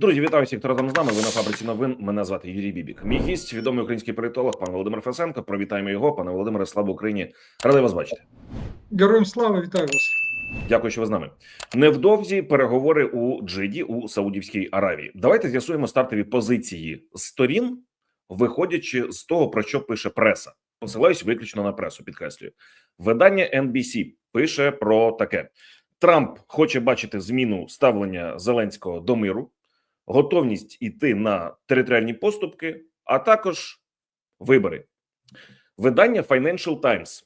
Друзі, вітаю всіх, хто разом з нами. Ви на фабриці новин. Мене звати Юрій Бібік. Мій гість, відомий український політолог, пан Володимир Фесенко. Привітаємо його, пане Володимире. Слава Україні! Радий вас бачити. Героям слава, вітаю вас. Дякую, що ви з нами. Невдовзі переговори у Джиді у Саудівській Аравії. Давайте з'ясуємо стартові позиції сторін, виходячи з того, про що пише преса. Посилаюсь виключно на пресу. Підкреслюю, видання NBC пише про таке: Трамп хоче бачити зміну ставлення Зеленського до миру, готовність іти на територіальні поступки, а також вибори. Видання Financial Times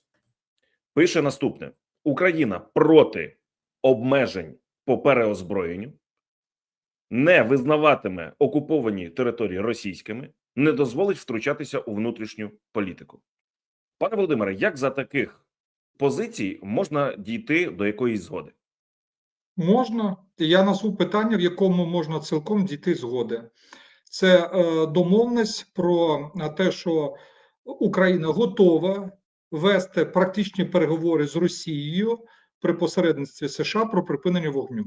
пише наступне: Україна проти обмежень по переозброєнню, не визнаватиме окуповані території російськими, не дозволить втручатися у внутрішню політику. Пане Володимире, як за таких позицій можна дійти до якоїсь згоди? Можна, я назву питання, в якому можна цілком дійти згоди. Це е, домовленість про е, те, що Україна готова вести практичні переговори з Росією при посередництві США про припинення вогню.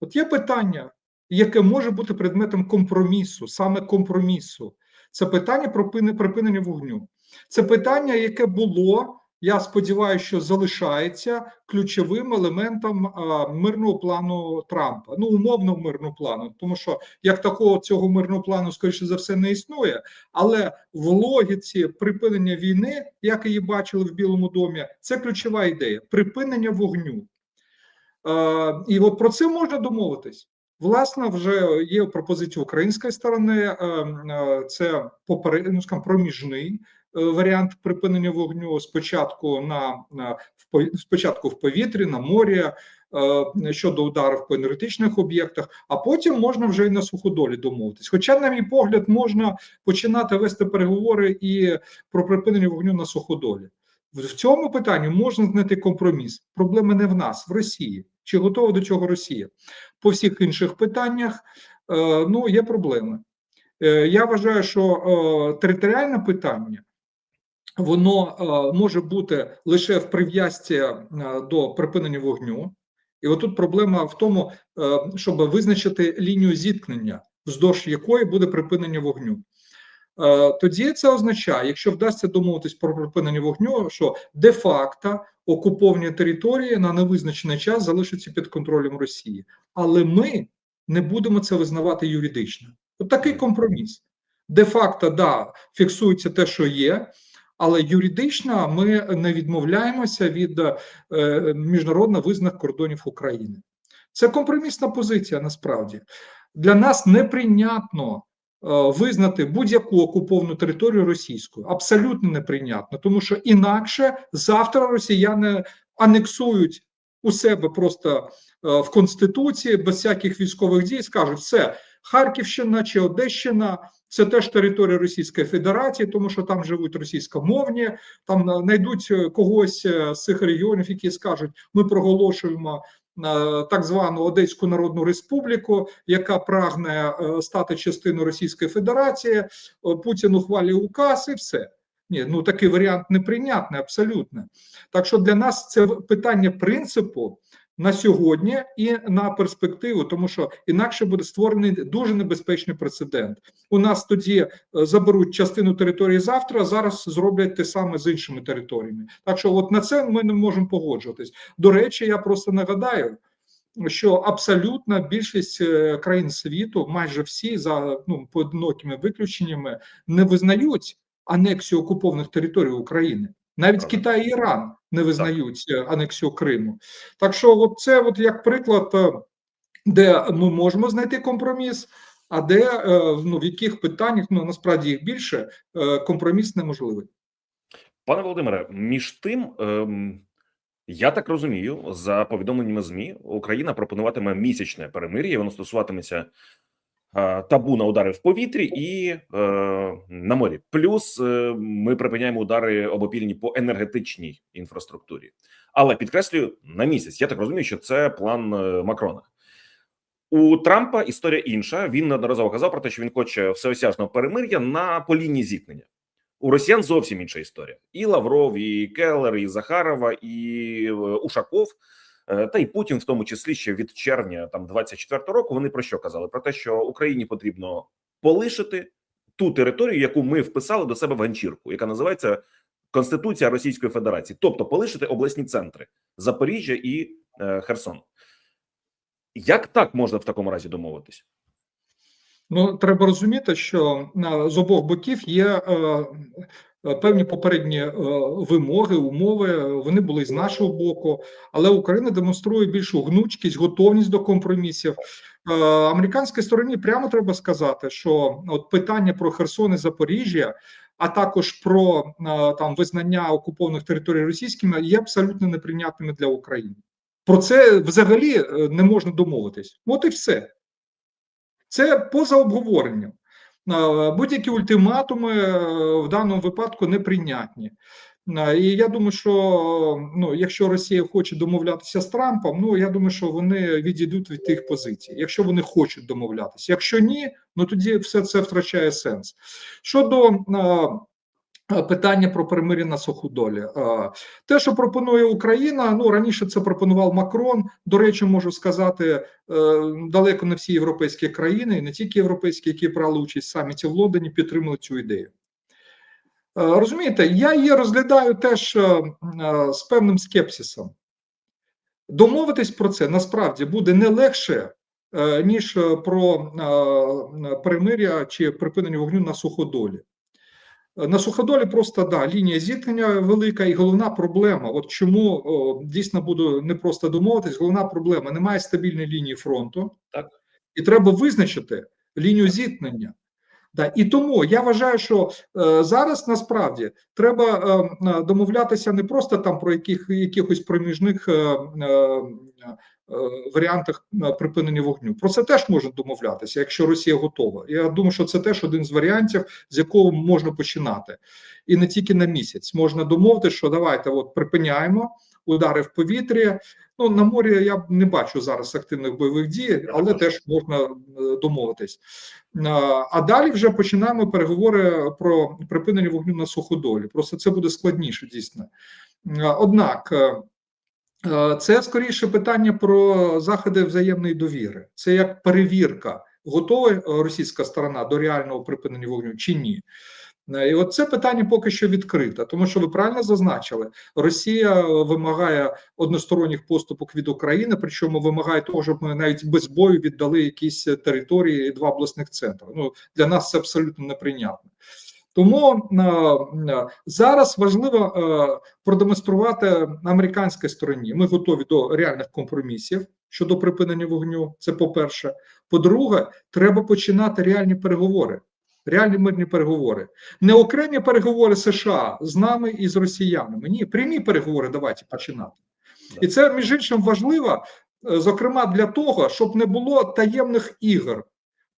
От є питання, яке може бути предметом компромісу, саме компромісу. Це питання про припинення вогню. Це питання, яке було, я сподіваюся, що залишається ключовим елементом мирного плану Трампа. Ну, умовно мирного плану, тому що як такого цього мирного плану, скоріше за все, не існує. Але в логіці припинення війни, як її бачили в Білому домі, це ключова ідея припинення вогню. І от про це можна домовитись. Власне, вже є пропозиція української сторони. е, е, Це поперед, ну, проміжний варіант припинення вогню спочатку на, на спочатку в повітрі, на морі е, щодо ударів по енергетичних об'єктах, а потім можна вже і на суходолі домовитись. Хоча, на мій погляд, можна починати вести переговори і про припинення вогню на суходолі. В цьому питанні можна знайти компроміс. Проблема не в нас, в Росії. Чи готова до цього Росія? По всіх інших питаннях е, ну є проблеми. Е, я вважаю, що е, територіальне питання воно е, може бути лише в прив'язці е, до припинення вогню. І отут проблема в тому, е, щоб визначити лінію зіткнення, вздовж якої буде припинення вогню. Тоді це означає, якщо вдасться домовитись про припинення вогню, що де-факто окуповані території на невизначений час залишаться під контролем Росії, але ми не будемо це визнавати юридично. От такий компроміс. Де-факто, да, фіксується те, що є, але юридично ми не відмовляємося від е, міжнародно визнаних кордонів України. Це компромісна позиція насправді. Для нас неприйнятно е, визнати будь-яку окуповану територію російською. Абсолютно неприйнятно, тому що інакше завтра росіяни анексують у себе просто е, в Конституції без всяких військових дій, скажуть, все, Харківщина чи Одещина. Це теж територія Російської Федерації, тому що там живуть російськомовні, там знайдуть е, когось е, з цих регіонів, які скажуть: ми проголошуємо е, так звану Одеську Народну Республіку, яка прагне стати частиною Російської Федерації. Путін ухвалює указ і все. Ні, ну такий варіант неприйнятний, абсолютно. Так що для нас це питання принципу на сьогодні і на перспективу, тому що інакше буде створений дуже небезпечний прецедент. У нас тоді е, заберуть частину території завтра, а зараз зроблять те саме з іншими територіями. Так що, от на це ми не можемо погоджуватись. До речі, я просто нагадаю. Що абсолютна більшість е, країн світу, майже всі за ну поодинокими виключеннями, не визнають анексію окупованих територій України. Навіть Китай і Іран не визнають е, анексію Криму. Так що, от це, от як приклад, е, де ми можемо знайти компроміс, а де е, ну в яких питаннях ну насправді їх більше компроміс неможливий. Пане Володимире, між тим, ем, я так розумію, за повідомленнями ЗМІ, Україна пропонуватиме місячне перемир'я. Воно стосуватиметься табу на удари в повітрі і е, на морі. Плюс е, ми припиняємо удари обопільні по енергетичній інфраструктурі. Але підкреслюю на місяць. Я так розумію, що це план е, Макрона. У Трампа історія інша. Він неодноразово казав про те, що він хоче всеосяжного перемир'я на по лінії зіткнення. У росіян зовсім інша історія. І Лавров, і Келлер, і Захарова, і е, Ушаков Е, Та й Путін, в тому числі, ще від червня там 24 року, вони про що казали? Про те, що Україні потрібно полишити ту територію, яку ми вписали до себе в ганчірку, яка називається Конституція Російської Федерації, тобто полишити обласні центри Запоріжжя і е, Херсон. Як так можна в такому разі домовитись? Ну, треба розуміти, що е, з обох боків є е, е, певні попередні е, вимоги, умови. Вони були з нашого боку, але Україна демонструє більшу гнучкість, готовність до компромісів. Е, Американській стороні прямо треба сказати, що от питання про Херсон і Запоріжжя, а також про е, там визнання окупованих територій російськими, є абсолютно неприйнятними для України. Про це взагалі е, не можна домовитись. От і все. Це поза обговоренням. Будь-які ультиматуми е, в даному випадку неприйнятні. І я думаю, що ну, якщо Росія хоче домовлятися з Трампом, ну я думаю, що вони відійдуть від тих позицій, якщо вони хочуть домовлятися. Якщо ні, ну тоді все це втрачає сенс. Щодо питання про перемир'я на суходолі, те, що пропонує Україна, ну раніше це пропонував Макрон. До речі, можу сказати, е, далеко не всі європейські країни, і не тільки європейські, які брали участь в саміті в Лондоні, підтримали цю ідею. Е, Розумієте, я її розглядаю теж е, з певним скепсисом. Домовитись про це насправді буде не легше, ніж про перемир'я чи припинення вогню на суходолі. На суходолі просто да, лінія зіткнення велика, і головна проблема. От чому о, дійсно буду не просто домовитись, головна проблема: немає стабільної лінії фронту, Так. і треба визначити лінію зіткнення. Да, і тому я вважаю, що е, зараз насправді треба е, домовлятися не просто там про яких, якихось проміжних е, е, варіантах е, припинення вогню. Про це теж можна домовлятися, якщо Росія готова. Я думаю, що це теж один з варіантів, з якого можна починати, і не тільки на місяць. Можна домовити, що давайте от припиняємо удари в повітрі. Ну на морі я не бачу зараз активних бойових дій, але теж можна е, домовитись. Е, А далі вже починаємо переговори про припинення вогню на суходолі. Просто це буде складніше, дійсно. Е, Однак е, е, це скоріше питання про заходи взаємної довіри. Це як перевірка, готова е, російська сторона до реального припинення вогню чи ні. Е, І от це питання поки що відкрите, тому що ви правильно зазначили, Росія вимагає односторонніх поступок від України, причому вимагає того, щоб ми навіть без бою віддали якісь території і два обласних центри. Ну для нас це абсолютно неприйнятно. Тому е, е, зараз важливо е, продемонструвати американській стороні. Ми готові до реальних компромісів щодо припинення вогню. Це по-перше. По-друге, треба починати реальні переговори. Реальні мирні переговори, не окремі переговори США з нами і з росіянами. Ні, прямі переговори давайте починати. І це між іншим важливо, зокрема для того, щоб не було таємних ігор,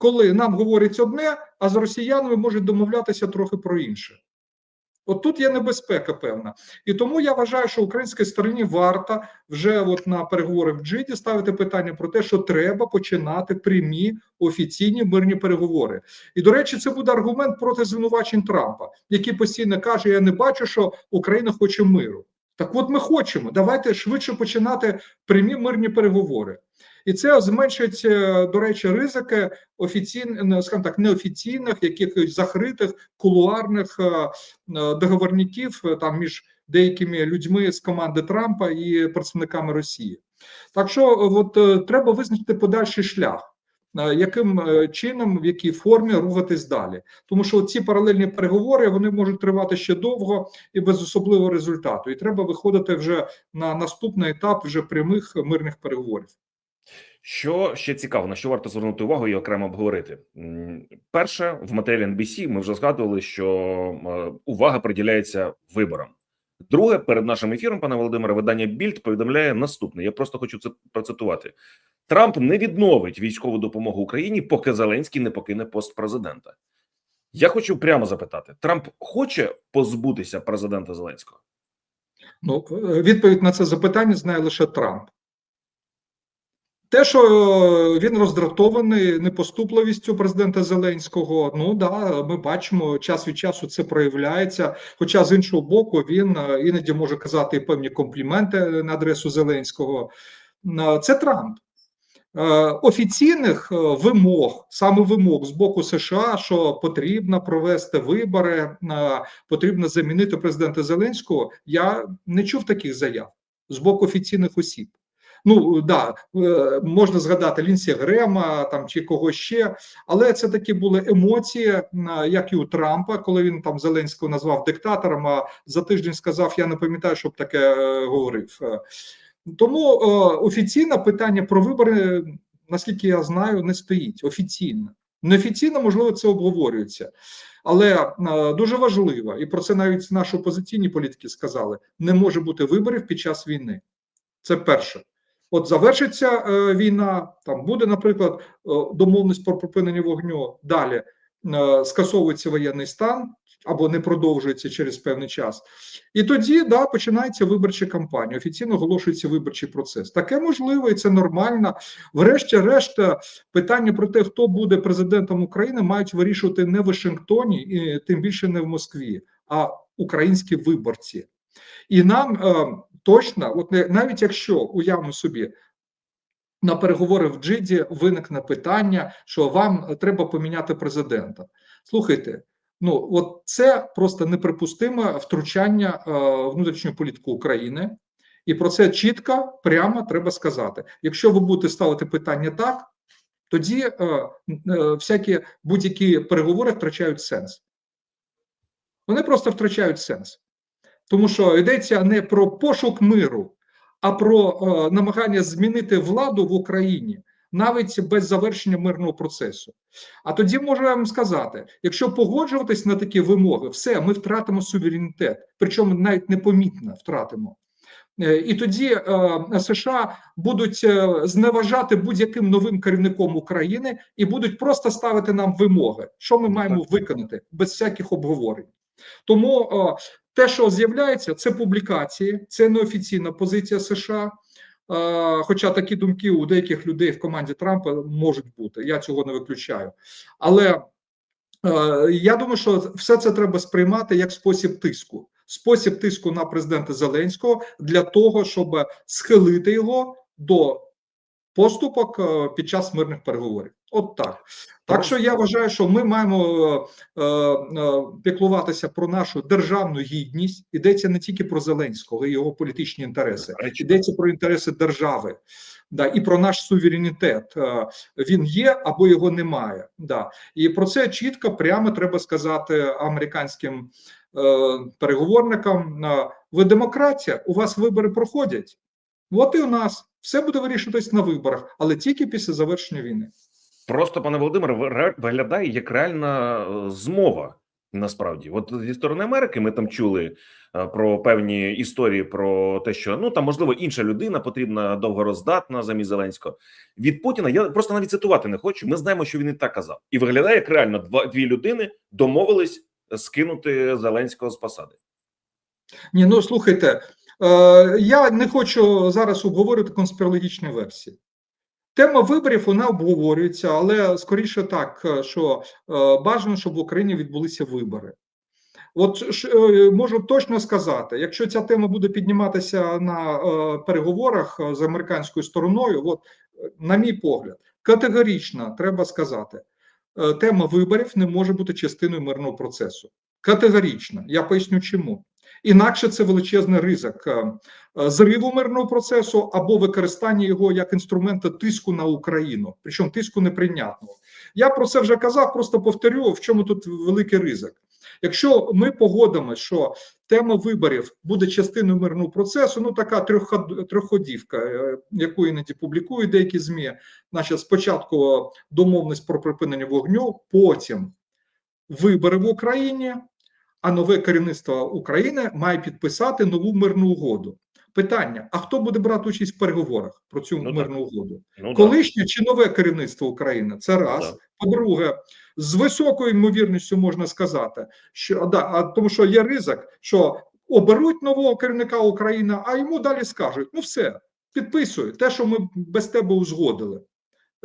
коли нам говорять одне, а з росіянами можуть домовлятися трохи про інше. От тут є небезпека певна, і тому я вважаю, що українській стороні варто вже от на переговори в Джиді ставити питання про те, що треба починати прямі офіційні мирні переговори. І до речі, це буде аргумент проти звинувачень Трампа, який постійно каже: Я не бачу, що Україна хоче миру. Так, от ми хочемо. Давайте швидше починати прямі мирні переговори. І це зменшить, е, до речі, ризики офіційних, скажімо так, неофіційних, якихось закритих кулуарних е, е, договорників там між деякими людьми з команди Трампа і представниками Росії. Так що, от треба визначити подальший шлях. Яким чином, в якій формі рухатись далі, тому що ці паралельні переговори вони можуть тривати ще довго і без особливого результату, і треба виходити вже на наступний етап вже прямих мирних переговорів. Що ще цікаво, на що варто звернути увагу і окремо обговорити? Перше, в матеріалі NBC ми вже згадували, що е, увага приділяється виборам. Друге, перед нашим ефіром, пане Володимире, видання Більд повідомляє наступне. Я просто хочу це процитувати: Трамп не відновить військову допомогу Україні, поки Зеленський не покине пост президента. Я хочу прямо запитати: Трамп хоче позбутися президента Зеленського? Ну, е, відповідь на це запитання знає лише Трамп. Те, що він роздратований непоступливістю президента Зеленського, ну да, ми бачимо, час від часу це проявляється. Хоча з іншого боку, він е, іноді може казати певні компліменти на адресу Зеленського. е, це Трамп. Е, Офіційних вимог, саме вимог з боку США, що потрібно провести вибори, потрібно замінити президента Зеленського. Я не чув таких заяв з боку офіційних осіб. Ну да, е, можна згадати Лінсі Грема там чи когось ще, але це такі були емоції, е, як і у Трампа, коли він там Зеленського назвав диктатором. А за тиждень сказав: Я не пам'ятаю, щоб таке е, говорив. Тому офіційне питання про вибори, наскільки я знаю, не стоїть офіційно. Неофіційно, можливо, це обговорюється, але е, дуже важливо, і про це навіть наші опозиційні політики сказали: не може бути виборів під час війни. Це перше. От завершиться е, війна, там буде, наприклад, е, домовленість про припинення вогню. Далі е, скасовується воєнний стан або не продовжується через певний час. І тоді да, починається виборча кампанія. Офіційно оголошується виборчий процес. Таке можливо, і це нормально. Врешті-решт, питання про те, хто буде президентом України, мають вирішувати не в Вашингтоні, і тим більше не в Москві, а українські виборці. І нам е, точно, от навіть якщо уявимо собі. На переговори в Джиді виникне питання, що вам треба поміняти президента. Слухайте, ну от це просто неприпустиме втручання е, в внутрішню політику України, і про це чітко, прямо треба сказати. Якщо ви будете ставити питання так, тоді е, е, всякі будь-які переговори втрачають сенс. Вони просто втрачають сенс. Тому що йдеться не про пошук миру, а про е, намагання змінити владу в Україні навіть без завершення мирного процесу. А тоді можу вам сказати: якщо погоджуватись на такі вимоги, все, ми втратимо суверенітет, причому навіть непомітно втратимо. Е, І тоді е, США будуть е, зневажати будь-яким новим керівником України і будуть просто ставити нам вимоги, що ми Ну, маємо виконати без всяких обговорень. Тому е, те, що з'являється, це публікації, це неофіційна позиція США. Хоча такі думки у деяких людей в команді Трампа можуть бути, я цього не виключаю. Але е, я думаю, що все це треба сприймати як спосіб тиску, спосіб тиску на президента Зеленського для того, щоб схилити його до поступок е, під час мирних переговорів. От так. Так що я вважаю, що ми маємо е, е, піклуватися про нашу державну гідність. Йдеться не тільки про Зеленського і його політичні інтереси, йдеться про інтереси держави. Да, і про наш суверенітет Е, він є або його немає. Да. І про це чітко, прямо треба сказати американським е, переговорникам: е, ви демократія, у вас вибори проходять. От і у нас все буде вирішуватись на виборах, але тільки після завершення війни. Просто пане Володимире, ви- виглядає як реальна е, змова. Насправді, от зі сторони Америки, ми там чули е, про певні історії про те, що ну там можливо інша людина потрібна довгороздатна замість Зеленського. Від Путіна я просто навіть цитувати не хочу. Ми знаємо, що він і так казав, і виглядає як реально два дві людини домовились скинути Зеленського з посади. Ні, ну слухайте, е, я не хочу зараз обговорювати конспірологічні версії. Тема виборів вона обговорюється, але скоріше так, е, що е, бажано, щоб в Україні відбулися вибори. От е, можу точно сказати, якщо ця тема буде підніматися на переговорах з американською стороною, от на мій погляд, категорично треба сказати, тема виборів не може бути частиною мирного процесу. Категорично, я поясню чому. Інакше це величезний ризик е, е, зриву мирного процесу або використання його як інструмента тиску на Україну, причому тиску неприйнятного. Я про це вже казав, просто повторю, в чому тут великий ризик. Якщо ми погодимо, що тема виборів буде частиною мирного процесу, ну така трьохход- трьохходівка, е, яку іноді публікують деякі змі, значить, спочатку домовленість про припинення вогню, потім вибори в Україні, а нове керівництво України має підписати нову мирну угоду. Питання: а хто буде брати участь в переговорах про цю Ну, так. мирну угоду? Ну. Колишнє чи нове керівництво України? Це раз. да. По-друге, з високою ймовірністю можна сказати, що да, а тому, що є ризик, що оберуть нового керівника України, а йому далі скажуть: ну все, підписуй те, що ми без тебе узгодили.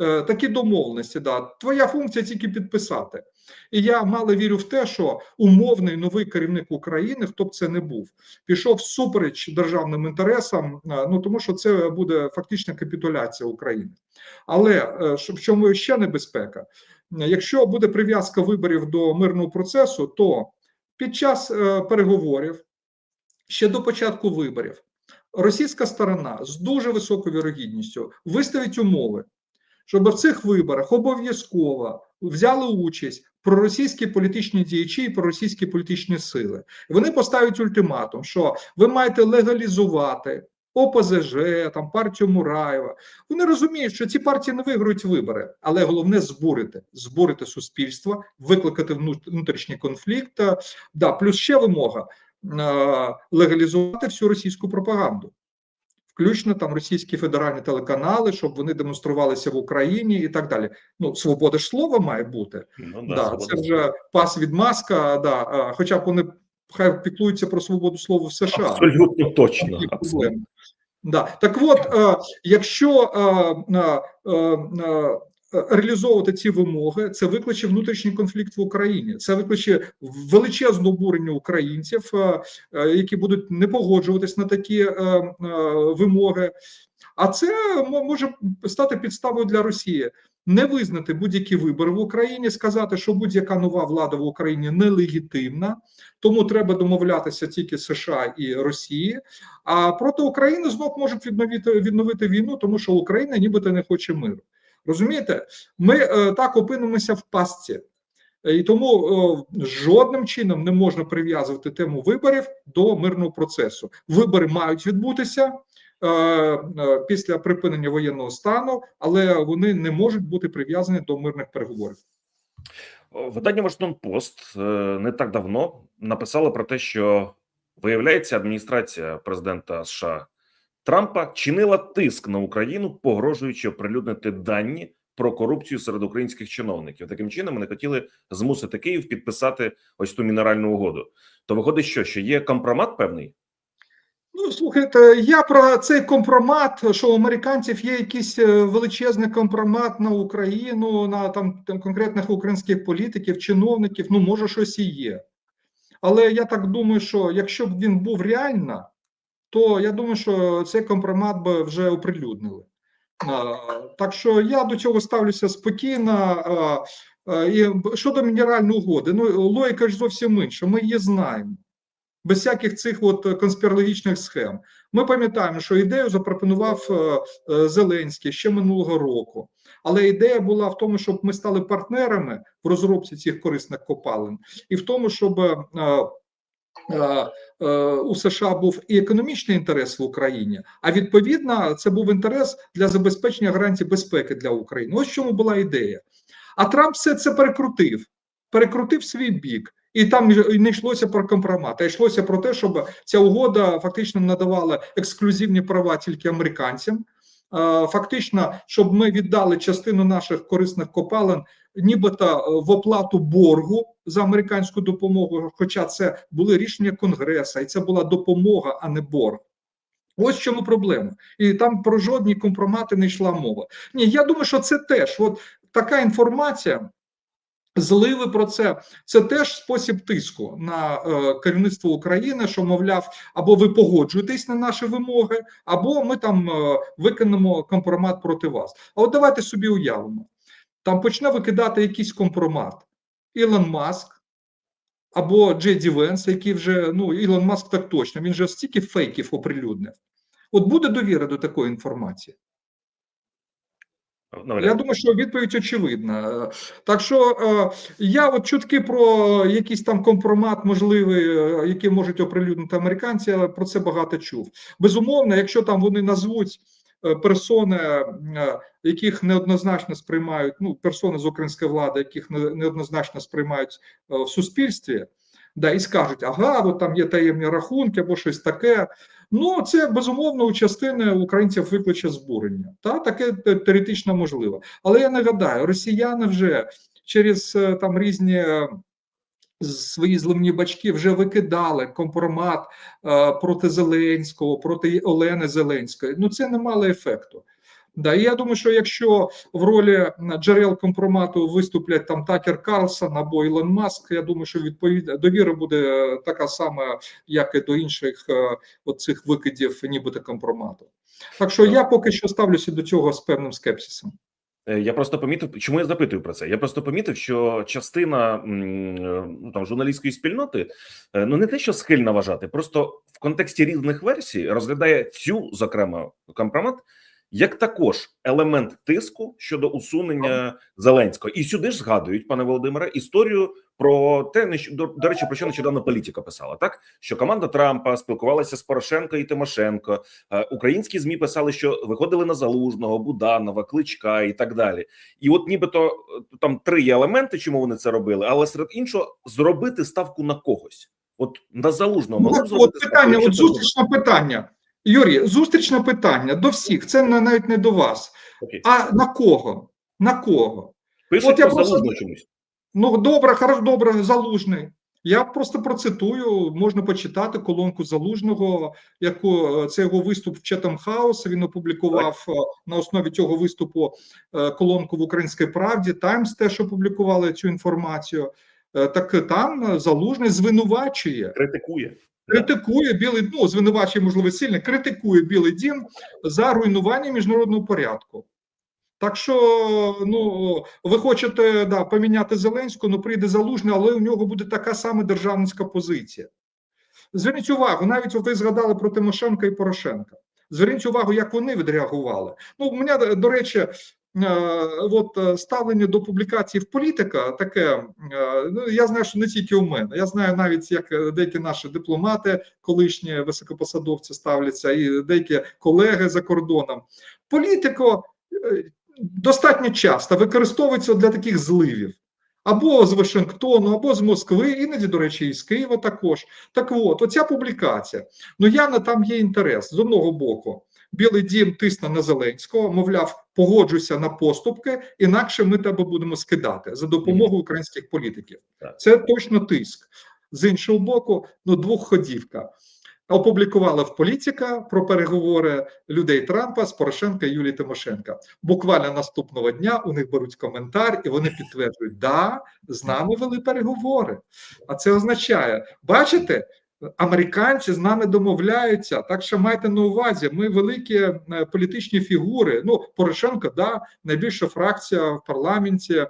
Е, такі домовленості. Да. Твоя функція тільки підписати. І я мало вірю в те, що умовний новий керівник України, хто б це не був, пішов всупереч державним інтересам, е, ну тому що це буде фактична капітуляція України. Але е, в чому ще небезпека? Якщо буде прив'язка виборів до мирного процесу, то під час переговорів ще до початку виборів російська сторона з дуже високою вірогідністю виставить умови, щоб в цих виборах обов'язково взяли участь проросійські політичні діячі і проросійські політичні сили. Вони поставлять ультиматум, що ви маєте легалізувати ОПЗЖ, там партію Мураєва. Вони розуміють, що ці партії не виграють вибори, але головне збурити, збурити суспільство, викликати вну- внутрішній конфлікт. Е, Да, плюс ще вимога е, легалізувати всю російську пропаганду включно там російські федеральні телеканали, щоб вони демонструвалися в Україні і так далі. Ну, свобода ж слова має бути. Ну, Да, да це вже пас від маска. Да, а, хоча б вони хай піклуються про свободу слова в США. Абсолютно точно. Абсолютно. Да. Так от, е, якщо е, е, е, реалізовувати ці вимоги, це викличе внутрішній конфлікт в Україні. Це викличе величезне обурення українців, е, е, які будуть не погоджуватись на такі е, е, вимоги. А це може стати підставою для Росії не визнати будь-які вибори в Україні, сказати, що будь-яка нова влада в Україні нелегітимна, тому треба домовлятися тільки США і Росії. А проти України знов можуть відновити відновити війну, тому що Україна нібито не хоче миру. Розумієте, ми е, так опинимося в пастці. Е, І тому е, жодним чином не можна прив'язувати тему виборів до мирного процесу. Вибори мають відбутися після припинення воєнного стану, але вони не можуть бути прив'язані до мирних переговорів. Видання Вашингтон Пост не так давно написало про те, що виявляється, адміністрація президента США Трампа чинила тиск на Україну, погрожуючи оприлюднити дані про корупцію серед українських чиновників. Таким чином вони хотіли змусити Київ підписати ось ту мінеральну угоду. То виходить, що що є компромат певний. Ну, слухайте, я про цей компромат, що у американців є якийсь е, величезний компромат на Україну, на там, там конкретних українських політиків, чиновників. Ну, може, щось і є. Але я так думаю, що якщо б він був реально, то я думаю, що цей компромат би вже оприлюднили. Так що я до цього ставлюся спокійно. І щодо мінеральної угоди, ну логіка ж зовсім інша. Ми її знаємо без всяких цих от конспірологічних схем. Ми пам'ятаємо, що ідею запропонував е, е, Зеленський ще минулого року. Але ідея була в тому, щоб ми стали партнерами в розробці цих корисних копалин, і в тому, щоб е, у США був і економічний інтерес в Україні, а відповідно, це був інтерес для забезпечення гарантій безпеки для України. Ось чому була ідея. А Трамп все це перекрутив, перекрутив свій бік. І там не йшлося про компромат, а йшлося про те, щоб ця угода фактично надавала ексклюзивні права тільки американцям. Е, Фактично, щоб ми віддали частину наших корисних копалин, нібито е, в оплату боргу за американську допомогу. Хоча це були рішення Конгресу, і це була допомога, а не борг. Ось в чому проблема, і там про жодні компромати не йшла мова. Ні, я думаю, що це теж от така інформація. Зливи про це це теж спосіб тиску на е, керівництво України, що мовляв, або ви погоджуєтесь на наші вимоги, або ми там е, викинемо компромат проти вас. А от давайте собі уявимо: там почне викидати якийсь компромат Ілон Маск або Джеді Венс, який вже ну Ілон Маск так точно, він же стільки фейків оприлюднив. От буде довіра до такої інформації. Навряд. Я думаю, що відповідь очевидна. Так що е, я от чутки про якийсь там компромат, можливий, е, який можуть оприлюднити американці, я про це багато чув. Безумовно, якщо там вони назвуть персони, е, яких неоднозначно сприймають, ну персони з української влади, яких не- неоднозначно сприймають е, в суспільстві, да, і скажуть, ага, от там є таємні рахунки або щось таке. Ну, це безумовно у частини українців викличе збурення. Та таке теоретично можливо. Але я нагадаю, росіяни вже через е, там різні е, свої зливні бачки вже викидали компромат е, проти Зеленського, проти Олени Зеленської. Ну це не мало ефекту. Да, і я думаю, що якщо в ролі джерел компромату виступлять там Такер Карлсон або Ілон Маск, я думаю, що відповідь довіра буде е, така сама, як і до інших е, оцих викидів, нібито компромату. Так що я поки що ставлюся до цього з певним скепсисом. Е, Я просто помітив, чому я запитую про це. Я просто помітив, що частина е, ну, там журналістської спільноти е, ну не те, що схильна вважати, просто в контексті різних версій розглядає цю зокрема компромат як також елемент тиску щодо усунення Зеленського. І сюди ж згадують, пане Володимире, історію про те, до, до речі, про що нещодавно політика писала, так що команда Трампа спілкувалася з Порошенко і Тимошенко. Е, Українські змі писали, що виходили на залужного, Буданова, Кличка і так далі. І от, нібито е, там три є елементи, чому вони це робили, але серед іншого зробити ставку на когось. От на залужного Ну, от питання, от зустрічне питання. Юрій, зустрічне питання до всіх. Це навіть не до вас. Окей. А на кого? На кого? Пишуть от я про просто- чомусь. Ну, добре, хорошо, добре, залужний. Я просто процитую, можна почитати колонку залужного, яку це його виступ в Четам Хаус. Він опублікував е, на основі цього виступу е, колонку в Українській правді. Таймс теж опублікували цю інформацію. Е, Так там е, залужний звинувачує Критикує. Критикує білий ну звинувачує, можливо, сильно критикує Білий Дім за руйнування міжнародного порядку. Так що, ну ви хочете да, поміняти Зеленського, ну прийде залужний, але у нього буде така сама державницька позиція. Зверніть увагу, навіть ви згадали про Тимошенка і Порошенка. Зверніть увагу, як вони відреагували. Ну, у мене, до речі, от е, ставлення до публікацій в політика таке. е, Ну я знаю, що не тільки у мене. Я знаю навіть, як е, деякі наші дипломати, колишні високопосадовці ставляться, і деякі колеги за кордоном. Політико е, достатньо часто використовується для таких зливів. Або з Вашингтону, або з Москви, іноді, до речі, і з Києва також. Так от, оця публікація. Ну, явно там є інтерес з одного боку. Білий дім тисне на Зеленського, мовляв, погоджуйся на поступки, інакше ми тебе будемо скидати за допомогою українських політиків. Це точно тиск. З іншого боку, ну двохходівка. Опублікували в політика про переговори людей Трампа з Порошенка і Юлії Тимошенка. Буквально наступного дня у них беруть коментар, і вони підтверджують, да, з нами вели переговори. А це означає, бачите, американці з нами домовляються. Так що майте на увазі, ми великі е, політичні фігури. Ну, Порошенко, да, найбільша фракція в парламенті.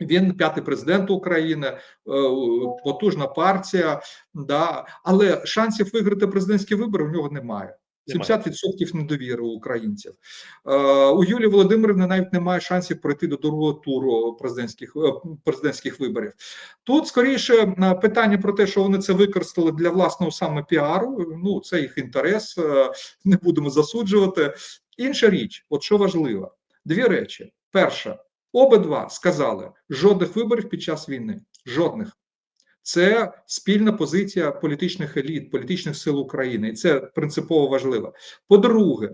Він п'ятий президент України, е, потужна партія, да, але шансів виграти президентські вибори у нього немає. Немає. 70% недовіри українців. Е, у Юлії Володимирівни навіть немає шансів пройти до другого туру президентських е, президентських виборів. Тут скоріше е, питання про те, що вони це використали для власного саме піару. Ну це їх інтерес, не будемо засуджувати. Інша річ, от що важливо, дві речі: перша, обидва сказали жодних виборів під час війни. Жодних. Це спільна позиція політичних еліт, політичних сил України, і це принципово важливо. По-друге,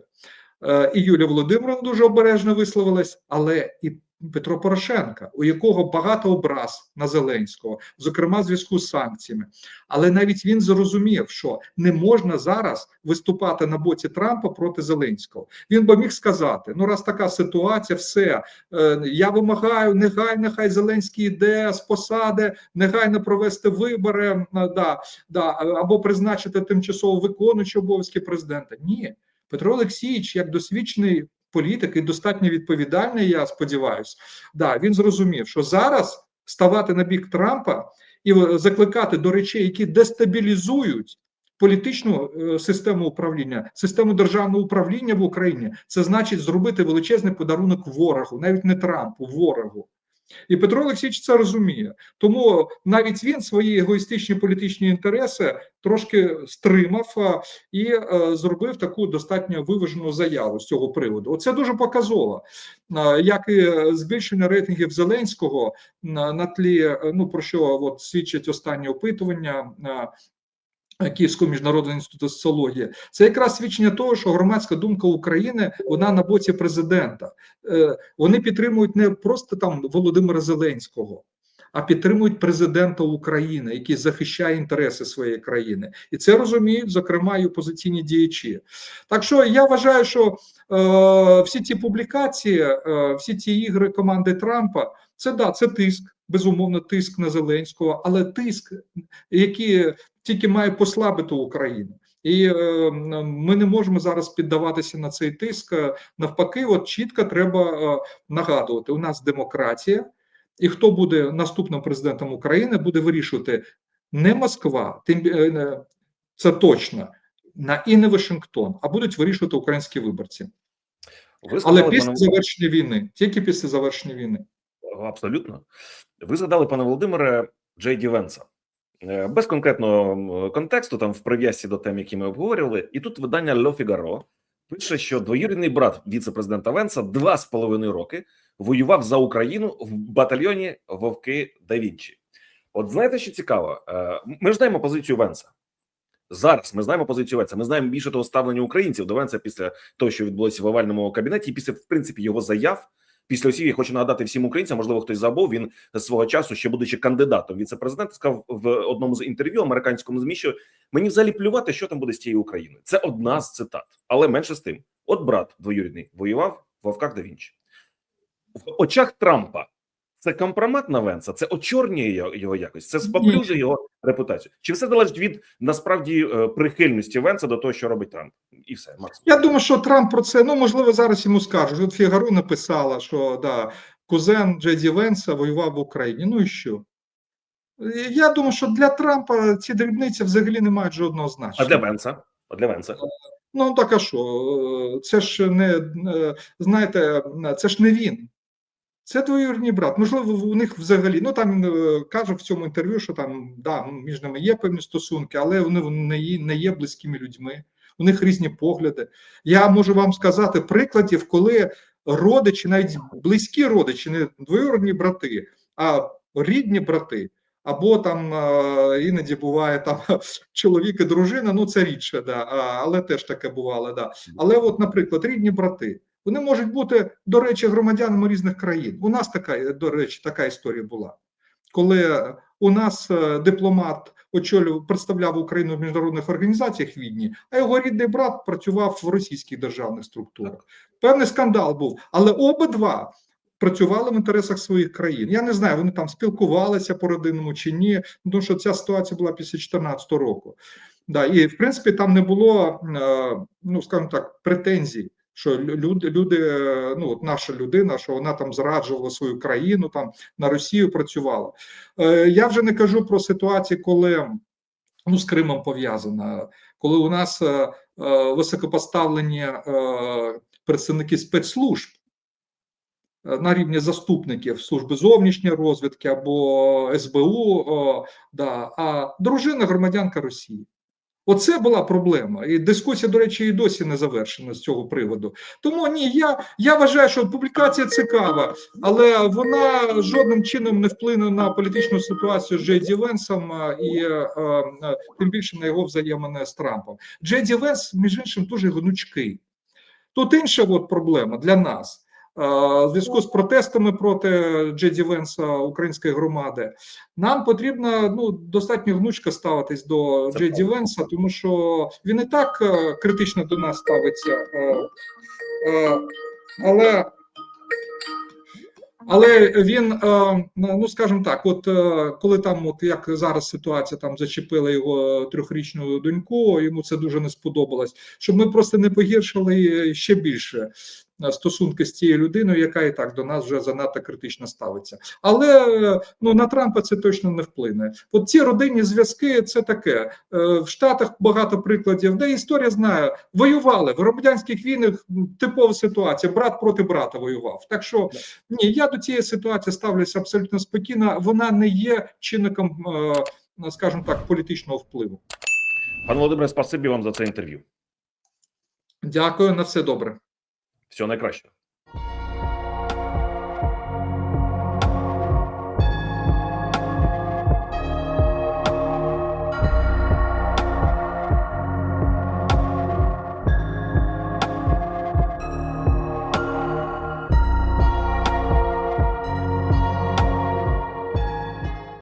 е, і Юлія Володимировна дуже обережно висловилась, але і Петро Порошенка, у якого багато образ на Зеленського, зокрема в зв'язку з санкціями. Але навіть він зрозумів, що не можна зараз виступати на боці Трампа проти Зеленського. Він би міг сказати: ну, раз така ситуація, все е, я вимагаю негайно, хай Зеленський йде з посади, негайно провести вибори, да, да, або призначити тимчасово виконуючого обов'язки президента. Ні, Петро Олексійович, як досвідчений політик і достатньо відповідальний, я сподіваюся, да, він зрозумів, що зараз ставати на бік Трампа і е, закликати до речей, які дестабілізують політичну е, систему управління, систему державного управління в Україні, це значить зробити величезний подарунок ворогу, навіть не Трампу, ворогу. І Петро Олексійович це розуміє. Тому навіть він свої егоїстичні політичні інтереси трошки стримав і е, зробив таку достатньо виважену заяву з цього приводу. Оце дуже показово, як і збільшення рейтингів Зеленського на, тлі, е, ну про що от свідчать останні опитування. Київського міжнародного інституту соціології, це якраз свідчення того, що громадська думка України вона на боці президента. Е, Вони підтримують не просто там Володимира Зеленського, а підтримують президента України, який захищає інтереси своєї країни, і це розуміють, зокрема, і опозиційні діячі. Так що я вважаю, що е, всі ці публікації, е, всі ці ігри команди Трампа, це да, це тиск, безумовно, тиск на Зеленського, але тиск, який тільки має послабити Україну. І е, ми не можемо зараз піддаватися на цей тиск. Навпаки, от чітко треба е, нагадувати: у нас демократія, і хто буде наступним президентом України, буде вирішувати не Москва, тим е, це точно, на і не Вашингтон, а будуть вирішувати українські виборці. Ви Але після завершення війни, тільки після завершення війни. Абсолютно. Ви згадали, пане Володимире, Джей Ді Венса. Е, Без конкретного контексту, там в прив'язці до тем, які ми обговорювали, і тут видання Льо Фігаро пише, що двоюрідний брат віце-президента Венса два з половиною роки воював за Україну в батальйоні Вовки да Вінчі. От знаєте, що цікаво? Е, Ми ж знаємо позицію Венса. Зараз ми знаємо позицію Венса. Ми знаємо більше того ставлення українців до Венса після того, що відбулося в овальному кабінеті, і після в принципі його заяв. Після осів я хочу нагадати всім українцям, можливо, хтось забув. Він свого часу, ще будучи кандидатом віце-президент, сказав в одному з інтерв'ю американському змі, що мені взагалі плювати, що там буде з тією Україною. Це одна з цитат, але менше з тим. От брат двоюрідний воював в Вовках да Вінчі. В очах Трампа це компромат на Венса, це очорнює його, його якось, це споплюжує його репутацію. Чи все залежить від насправді е, прихильності Венса до того, що робить Трамп, і все, Макс. Я думаю, що Трамп про це ну можливо зараз йому скажуть. От Фігаро написала, що да, кузен Джеді Венса воював в Україні. Ну і що? Е, Я думаю, що для Трампа ці дрібниці взагалі не мають жодного значення. А для Венса? А для Венса? Ну так а що? Е, Це ж не е, знаєте, це ж не він. Це двоюрідний брат. Можливо, у них взагалі, ну там е, каже в цьому інтерв'ю, що там да, між ними є певні стосунки, але вони не є, не є близькими людьми. У них різні погляди. Я можу вам сказати прикладів, коли родичі, навіть близькі родичі, не двоюрідні брати, а рідні брати. Або там е, іноді буває там чоловік і дружина, ну це рідше, да, але теж таке бувало. Да. Але, от, наприклад, рідні брати, вони можуть бути, до речі, громадянами різних країн. У нас така, до речі, така історія була, коли у нас е, дипломат очолював, представляв Україну в міжнародних організаціях в Відні, а його рідний брат працював в російських державних структурах. Певний скандал був, але обидва. Працювали в інтересах своїх країн. Я не знаю, вони там спілкувалися по родинному чи ні, тому що ця ситуація була після 2014 року. Да, і в принципі там не було, е, ну скажімо так, претензій, що люди, люди, е, ну от наша людина, що вона там зраджувала свою країну, там на Росію працювала. Е, Я вже не кажу про ситуації, коли ну з Кримом пов'язана, коли у нас е, е, високопоставлені е, представники спецслужб е, на рівні заступників служби зовнішньої розвідки або СБУ, да, а дружина громадянка Росії. Оце була проблема, і дискусія, до речі, і досі не завершена з цього приводу. Тому ні, я, я вважаю, що публікація цікава, але вона жодним чином не вплине на політичну ситуацію з Джей Венсом і е, е, тим більше на його взаємини з Трампом. Джей Венс, між іншим, дуже гнучкий. Тут інша от проблема для нас. В зв'язку з протестами проти Джеді Венса української громади, нам потрібно ну достатньо гнучко ставитись до Це Джеді Венса, тому що він і так е, критично до нас ставиться. е, е, Але але він, е, ну скажімо так, от коли там, от як зараз ситуація, там зачепила його трьохрічну доньку, йому це дуже не сподобалось. Щоб ми просто не погіршили ще більше стосунки з цією людиною, яка і так до нас вже занадто критично ставиться. Але е, ну на Трампа це точно не вплине. От ці родинні зв'язки це таке. Е, В Штатах багато прикладів, де історія знає, воювали в громадянських війнах. Типова ситуація, брат проти брата воював. Так що ні, я до цієї ситуації ставлюся абсолютно спокійно. Вона не є чинником, е, скажімо так, політичного впливу. Пане Володимире, спасибі вам за це інтерв'ю. Дякую на все добре. Всього найкращого.